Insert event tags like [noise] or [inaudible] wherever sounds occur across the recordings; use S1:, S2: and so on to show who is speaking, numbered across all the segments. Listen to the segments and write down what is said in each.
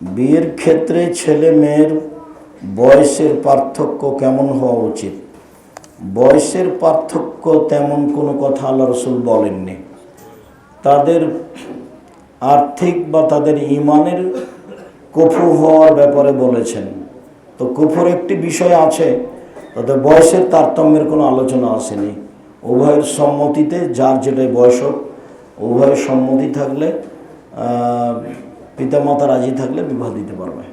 S1: বিয়ের ক্ষেত্রে ছেলে মেয়ের বয়সের পার্থক্য কেমন হওয়া উচিত? বয়সের পার্থক্য তেমন কোনো কথা আল্লাহ রসুল বলেননি। তাদের আর্থিক বা তাদের ইমানের কফু হওয়ার ব্যাপারে বলেছেন। তো কুফুর একটি বিষয় আছে তাদের বয়সের তারতম্যের কোনো আলোচনা আসেনি। উভয়ের সম্মতিতে, যার যেটাই বয়স হোক, উভয়ের সম্মতি থাকলে পিতামাতা রাজি থাকলে বিবাহ দিতে পারবে।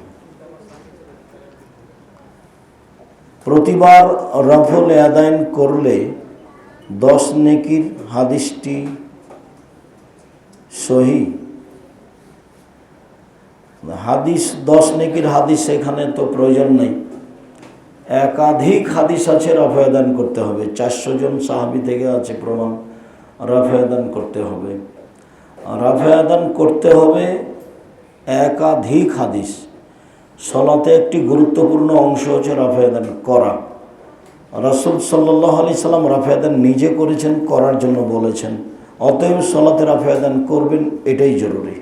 S1: প্রতিবার রফল আদায়ন করলে দশ নেকির হাদিসটি সহি। হাদিস, দশ নেকির হাদিস এখানে তো প্রয়োজন নেই। একাধিক হাদিস আছে রফায়দান করতে হবে। চারশো জন সাহাবি থেকে আছে প্রমাণ রফায়দান করতে হবে। রফায়দান করতে হবে একাধিক হাদিস। সলাতে একটি গুরুত্বপূর্ণ অংশ হচ্ছে রাফেয়াদান করা। রসুল সাল্লাহ আলি সাল্লাম রাফেয়াদান নিজে করেছেন, করার জন্য বলেছেন। অতএব সলাতে রাফেয়াদান করবেন, এটাই জরুরি।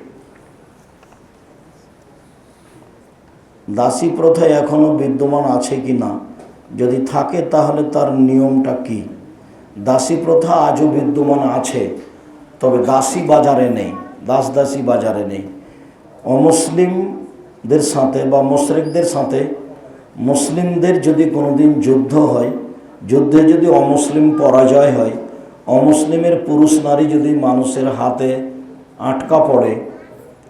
S1: দাসী প্রথা এখনও বিদ্যমান আছে কি না? যদি থাকে, তাহলে তার নিয়মটা কি? দাসী প্রথা আজও বিদ্যমান আছে, তবে দাসী বাজারে নেই দাস দাসী বাজারে নেই। অমুসলিমদের সাথে বা মুশরিকদের সাথে, মুসলিমদের যদি কোনোদিন যুদ্ধ হয়, যুদ্ধে যদি অমুসলিম পরাজয় হয়, অমুসলিমের পুরুষ নারী যদি মানুষের হাতে আটকা পড়ে,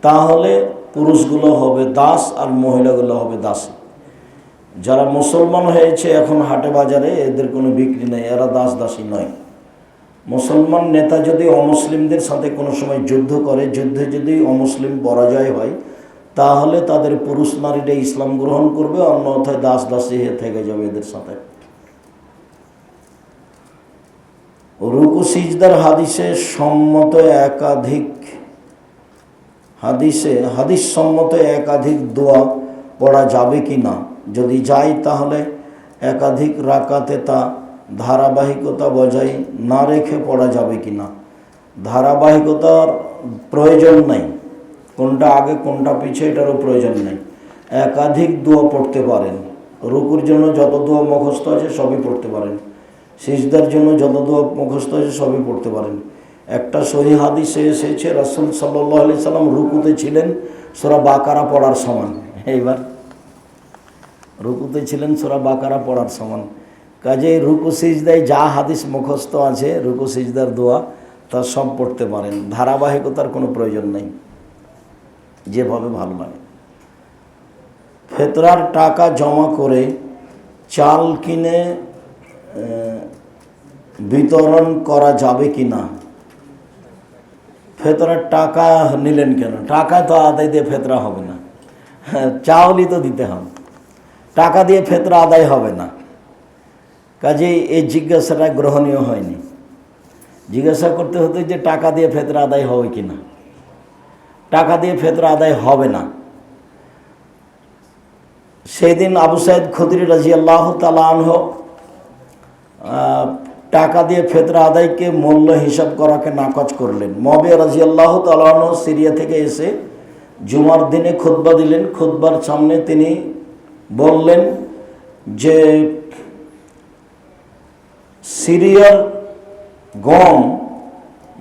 S1: তাহলে পুরুষগুলো হবে দাস আর মহিলাগুলো হবে দাস। যারা মুসলমান হয়েছে এখন হাটে বাজারে, এদের কোনো বিক্রি নেই, এরা দাস দাসী নয়। মুসলমান নেতা যদি অমুসলিমদের সাথে কোনো সময় যুদ্ধ করে, যুদ্ধে যদি অমুসলিম পরাজয় হয়, তাহলে তাদের পুরুষ নারীরা ইসলাম গ্রহণ করবে, অন্যথায় দাস দাসী হয়ে থেকে যাবে এদের সাথে। রুকু সিজদার হাদিসে সম্মত একাধিক, হাদিসে, হাদিস সম্মত একাধিক দোয়া পড়া যাবে কি না যদি যায় তাহলে একাধিক রাকাতে তা ধারাবাহিকতা বজায় না রেখে পড়া যাবে কি না ধারাবাহিকতার প্রয়োজন নেই। কোনটা আগে, কোনটা পিছে, এটারও প্রয়োজন নেই। একাধিক দোয়া পড়তে পারেন। রুকুর জন্য যত দোয়া মুখস্থ আছে সবই পড়তে পারেন। সিজদার জন্য যত দোয়া মুখস্থ আছে সবই পড়তে পারেন। একটা সহি হাদিসে এসেছে, রাসুল সাল্লাহ আলি সাল্লাম রুকুতে ছিলেন, সোরা বাকারা পড়ার সমান। এইবার, রুকুতে ছিলেন, সোরা বাকারা পড়ার সমান। কাজে রুকু সিজদায় যা হাদিস মুখস্থ আছে রুকু সিজদার দোয়া তা সব পড়তে পারেন। ধারাবাহিকতার কোনো প্রয়োজন নেই। যেভাবে ভালো লাগে। ফেতরার টাকা জমা করে চাল কিনে বিতরণ করা যাবে কি না? ফেতরার টাকা নিলেন কেন? টাকা তো আদায় দিয়ে ফেতরা হবে না। হ্যাঁ, চাউলই তো দিতে হবে। টাকা দিয়ে ফেতরা আদায় হবে না। কাজেই এই জিজ্ঞাসাটা গ্রহণীয় হয়নি। জিজ্ঞাসা করতে হতো যে টাকা দিয়ে ফেতরা আদায় হবে কি না টাকা দিয়ে ফেতরা আদায় হবে না। সেই দিন আবু সাইদ খুদরি রাজি আল্লাহ তালাহ টাকা দিয়ে ফেতরা আদায়কে মূল্য হিসাব করাকে নাকচ করলেন। মবে রাজি আল্লাহ তালাহ সিরিয়া থেকে এসে জুমার দিনে খুতবা দিলেন। খুতবার সামনে তিনি বললেন যে সিরিয়ার গম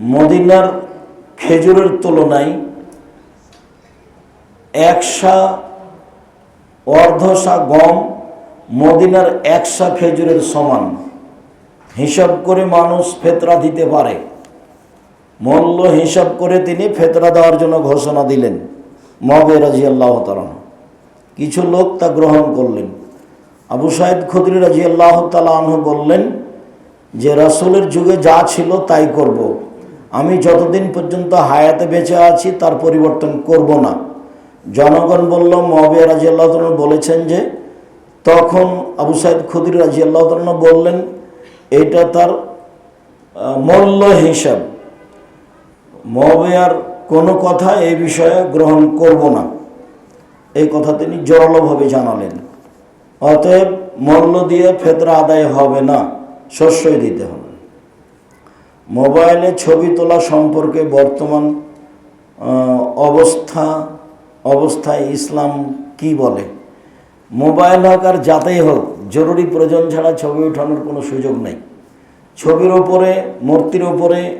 S1: মদিনার খেজুরের তুলনায় একশা অর্ধশা গম মদিনার একশা খেজুরের সমান। হিসাব করে মানুষ ফেতরা দিতে পারে। মূল্য হিসাব করে তিনি ফেতরা দেওয়ার জন্য ঘোষণা দিলেন। মবে রাজি আল্লাহ কিছু লোক তা গ্রহণ করলেন। আবু সাহেদ খুদরি রাজি আল্লাহ বললেন যে রাসুলের যুগে যা ছিল তাই করব। আমি যতদিন পর্যন্ত হায়াতে বেঁচে আছি, তার পরিবর্তন করব না। জনগণ বলল মবে রাজি আল্লাহ বলেছেন যে, তখন আবু সাইদ খুদির রাজি আল্লাহ বললেন এটা তার মূল্য হিসাব। মবে কোনো কথা এই বিষয়ে গ্রহণ করব না। এই কথা তিনি জোরালোভাবে জানালেন। অতএব মূল্য দিয়ে ফেতরা আদায় হবে না। শস্যই দিতে হবে। মোবাইলে ছবি তোলা সম্পর্কে বর্তমান অবস্থা, অবস্থায় ইসলাম কি বলে? মোবাইল হোক আর যাতেই হোক, জরুরি প্রয়োজন ছাড়া ছবি ওঠানোর কোনো সুযোগ নেই। ছবির ওপরে, মূর্তির ওপরে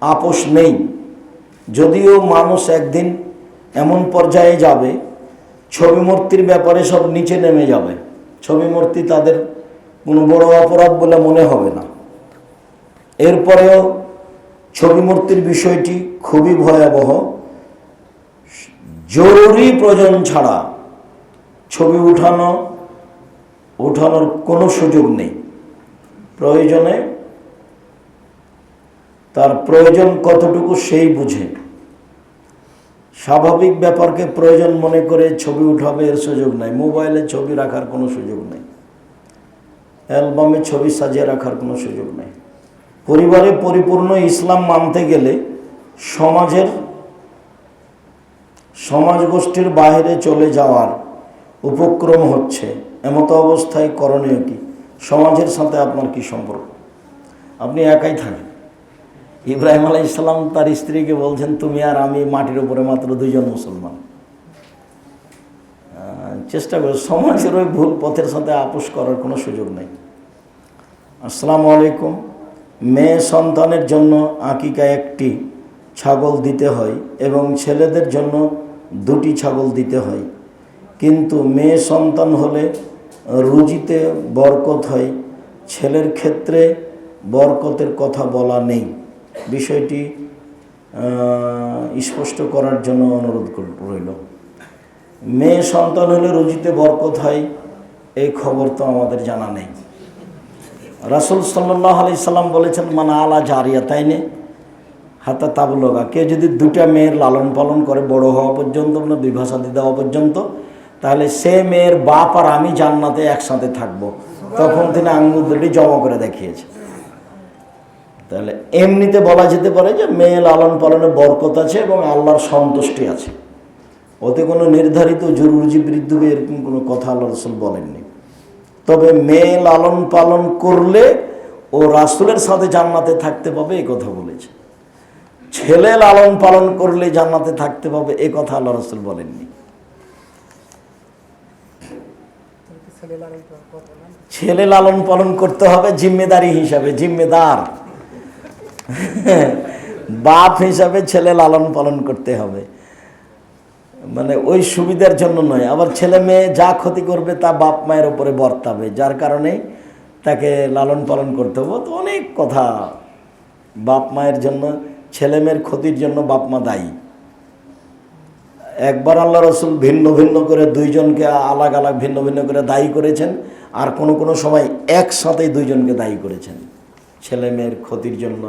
S1: আপোষ নেই। যদিও মানুষ একদিন এমন পর্যায়ে যাবে, ছবি মূর্তির ব্যাপারে সব নিচে নেমে যাবে। ছবি মূর্তি তাদের কোনো বড় অপরাধ বলে মনে হবে না। এরপরেও ছবি মূর্তির বিষয়টি খুবই ভয়াবহ। জরুরি প্রয়োজন ছাড়া ছবি উঠানো, উঠানোর কোনো সুযোগ নেই। প্রয়োজনে তার প্রয়োজন কতটুকু সেই বুঝে। স্বাভাবিক ব্যাপারকে প্রয়োজন মনে করে ছবি উঠাবে এর সুযোগ নাই। মোবাইলে ছবি রাখার কোনো সুযোগ নেই। অ্যালবামে ছবি সাজিয়ে রাখার কোনো সুযোগ নেই। পরিবারে পরিপূর্ণ ইসলাম মানতে গেলে সমাজের সমাজ গোষ্ঠীর বাইরে চলে যাওয়ার উপক্রম হচ্ছে। এমতো অবস্থায় করণীয় কি? সমাজের সাথে আপনার কি সম্পর্ক? আপনি একাই থাকেন। ইব্রাহিম আলাই ইসলাম তার স্ত্রীকে বলছেন, তুমি আর আমি মাটির উপরে মাত্র দুইজন মুসলমান। চেষ্টা করে, সমাজের ওই ভুল পথের সাথে আপোষ করার কোনো সুযোগ নেই। আসসালামু আলাইকুম। মেয়ে সন্তানের জন্য আকিকা একটি ছাগল দিতে হয় এবং ছেলেদের জন্য দুটি ছাগল দিতে হয়। কিন্তু মেয়ে সন্তান হলে রুজিতে বরকত হয়। ছেলের ক্ষেত্রে বরকতের কথা বলা নেই। বিষয়টি স্পষ্ট করার জন্য অনুরোধ রইল। মেয়ে সন্তান হলে রুজিতে বরকত হয়, এই খবর তো আমাদের জানা নেই। রাসুল সাল্লাহ আলি সাল্লাম বলেছেন মানে আলা জারিয়া তাই নে হাতা তাবলগা। কেউ যদি দুটা মেয়ের লালন পালন করে, বড় হওয়া পর্যন্ত মানে দিয়ে দেওয়া পর্যন্ত, তাহলে সে মেয়ের বাপ আর আমি জান্নাতে একসাথে থাকব। তখন তিনি আঙ্গুল দুটি জমা করে দেখিয়েছে। তাহলে এমনিতে বলা যেতে পারে যে মেয়ে লালন পালনে বরকত আছে এবং আল্লাহর সন্তুষ্টি আছে। ওতে কোনো নির্ধারিত জরুরি বৃদ্ধ এরকম কোনো কথা আল্লাহ রসুল বলেননি। তবে মেয়ে লালন পালন করলে ও রাসুলের সাথে জান্নাতে থাকতে পাবে, এই কথা বলেছে। ছেলে লালন পালন করলে জান্নাতে থাকতে পাবে, এ কথা আল্লাহ রসুল বলেননি। ছেলে লালন পালন করতে হবে জিম্মেদারি হিসাবে, জিম্মেদার। [laughs] বাপ হিসাবে ছেলে লালন পালন করতে হবে। মানে ওই সুবিধার জন্য নয়। আবার ছেলে মেয়ে যা ক্ষতি করবে তা বাপ মায়ের ওপরে বর্তাবে। যার কারণে তাকে লালন পালন করতে হবে। তো অনেক কথা বাপ মায়ের জন্য, ছেলে মেয়ের ক্ষতির জন্য বাপ মা দায়ী। একবার আল্লাহ রসুল ভিন্ন ভিন্ন করে দুইজনকে আলাগ আলাগ ভিন্ন ভিন্ন করে দায়ী করেছেন। আর কোনো কোনো সময় একসাথেই দুইজনকে দায়ী করেছেন। ছেলে মেয়ের ক্ষতির জন্য,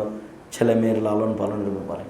S1: ছেলে মেয়ের লালন পালনের ব্যাপারে।